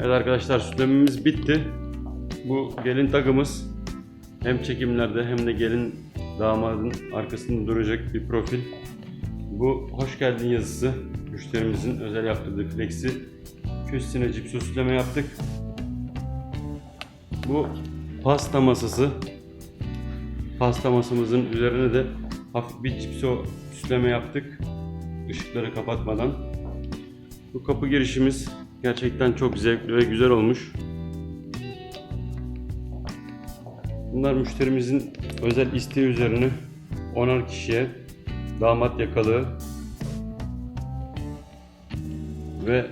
Evet arkadaşlar süslememiz bitti. Bu gelin takımız hem çekimlerde hem de gelin damadın arkasında duracak bir profil. Bu hoş geldin yazısı. Müşterimizin özel yaptırdığı flexi. Köşesine cipso süsleme yaptık. Bu pasta masası. Pasta masamızın üzerine de hafif bir cipso süsleme yaptık. Işıkları kapatmadan. Bu kapı girişimiz gerçekten çok zevkli ve güzel olmuş. Bunlar müşterimizin özel isteği üzerine 10'ar kişiye damat yakalığı ve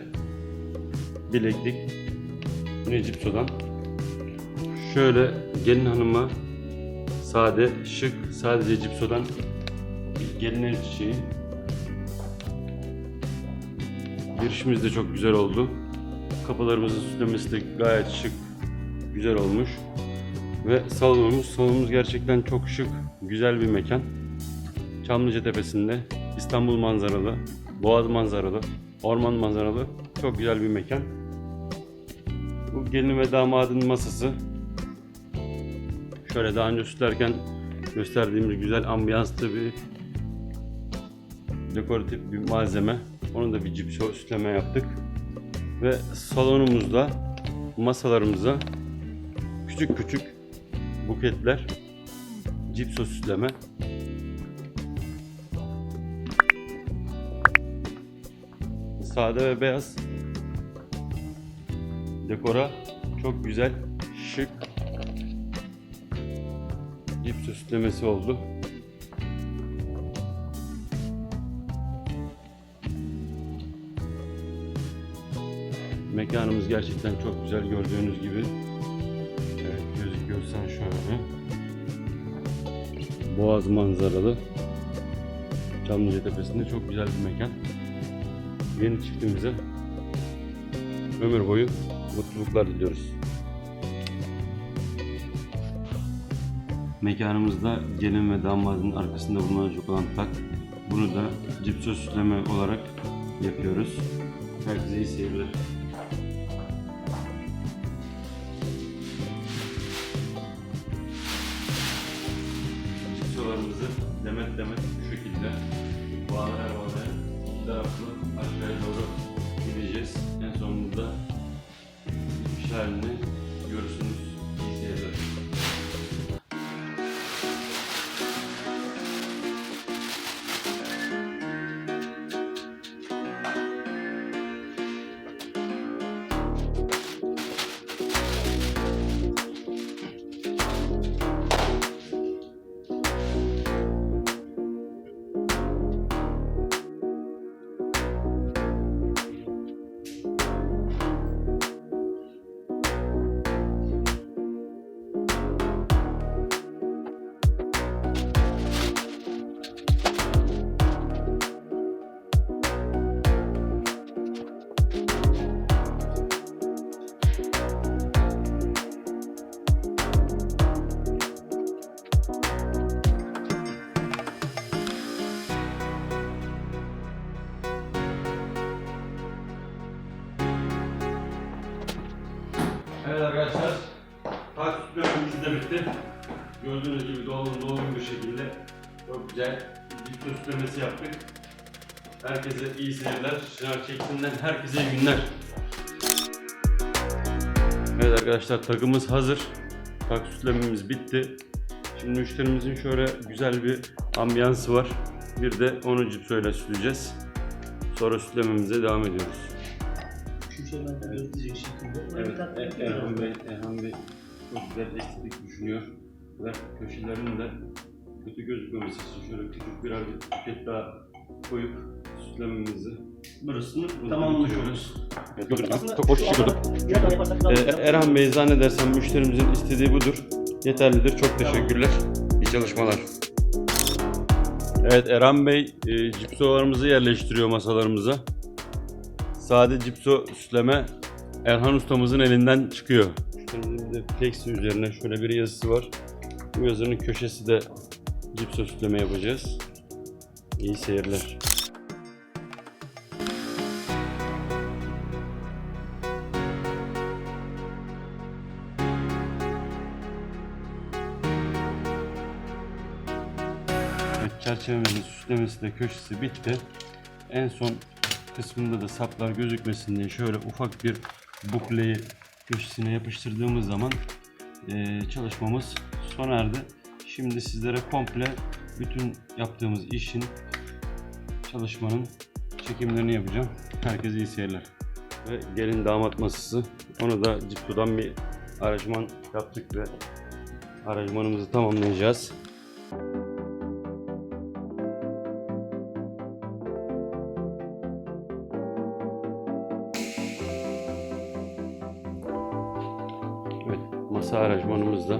bileklik yine cipsodan. Şöyle gelin hanıma sade, şık, sadece cipsodan bir gelin el çiçeği. Girişimiz de çok güzel oldu. Kapılarımızın süslemesi de gayet şık, güzel olmuş. Ve salonumuz, salonumuz gerçekten çok şık, güzel bir mekan. Çamlıca Tepesi'nde İstanbul manzaralı, Boğaz manzaralı, orman manzaralı çok güzel bir mekan. Bu gelin ve damadın masası. Şöyle daha önce süslerken gösterdiğimiz güzel ambiyanslı bir dekoratif bir malzeme. Onu da bir cipso süsleme yaptık. Ve salonumuzda masalarımıza küçük küçük buketler, cipso süsleme. Sade ve beyaz dekora çok güzel, şık cipso süslemesi oldu. Mekanımız gerçekten çok güzel gördüğünüz gibi. Evet gözüküyorsan şöyle. Boğaz manzaralı. Çamlıca Tepesi'nde çok güzel bir mekan. Yeni çiftimize ömür boyu mutluluklar diliyoruz. Mekanımızda gelin ve damadın arkasında bulunacak olan tak. Bunu da cipso süsleme olarak yapıyoruz. Herkese iyi seyirler. Cipsolarımızı demet demet bu şekilde bağlaya bağlaya iki taraflı aşağıya doğru gideceğiz. En sonunda bitmiş halini Evet arkadaşlar, taş süslememiz de bitti. Gördüğünüz gibi dolgun dolgun bir şekilde çok güzel bir süslemesi yaptık. Herkese iyi seyirler. Şınar Çeksin'den herkese iyi günler. Evet arkadaşlar takımız hazır. Tak süslememiz bitti. Şimdi müşterimizin şöyle güzel bir ambiyansı var. Bir de onu cipsoyla süsleyeceğiz. Sonra süslememize devam ediyoruz. Şu şeyden öğretecek şekilde. Evet, Er- Erhan Bey, Erhan Bey çok güzel estetik düşünüyor ve köşelerinin de kötü gözükmemesi için şöyle küçük birer bir paket daha koyup süslememizi Burasını. Evet, çok hoş çıkıyorduk. Ee, Erhan Bey zannedersem müşterimizin istediği budur. Yeterlidir. Çok teşekkürler. İyi çalışmalar. Evet Erhan Bey e, cipsolarımızı yerleştiriyor masalarımıza sade cipso süsleme Erhan ustamızın elinden çıkıyor. Müşterimizin de plexi üzerine şöyle bir yazısı var. Bu yazının köşesi de cipso süsleme yapacağız. İyi seyirler. Evet, çerçevemizin süslemesi de köşesi bitti. En son kısmında da saplar gözükmesin diye şöyle ufak bir bukleyi köşesine yapıştırdığımız zaman eee, çalışmamız sona erdi. Şimdi sizlere komple bütün yaptığımız işin çalışmanın çekimlerini yapacağım. Herkese iyi seyirler. Ve gelin damat masası. Onu da Cipto'dan bir aranjman yaptık ve aranjmanımızı tamamlayacağız. Evet, masa aranjmanımız da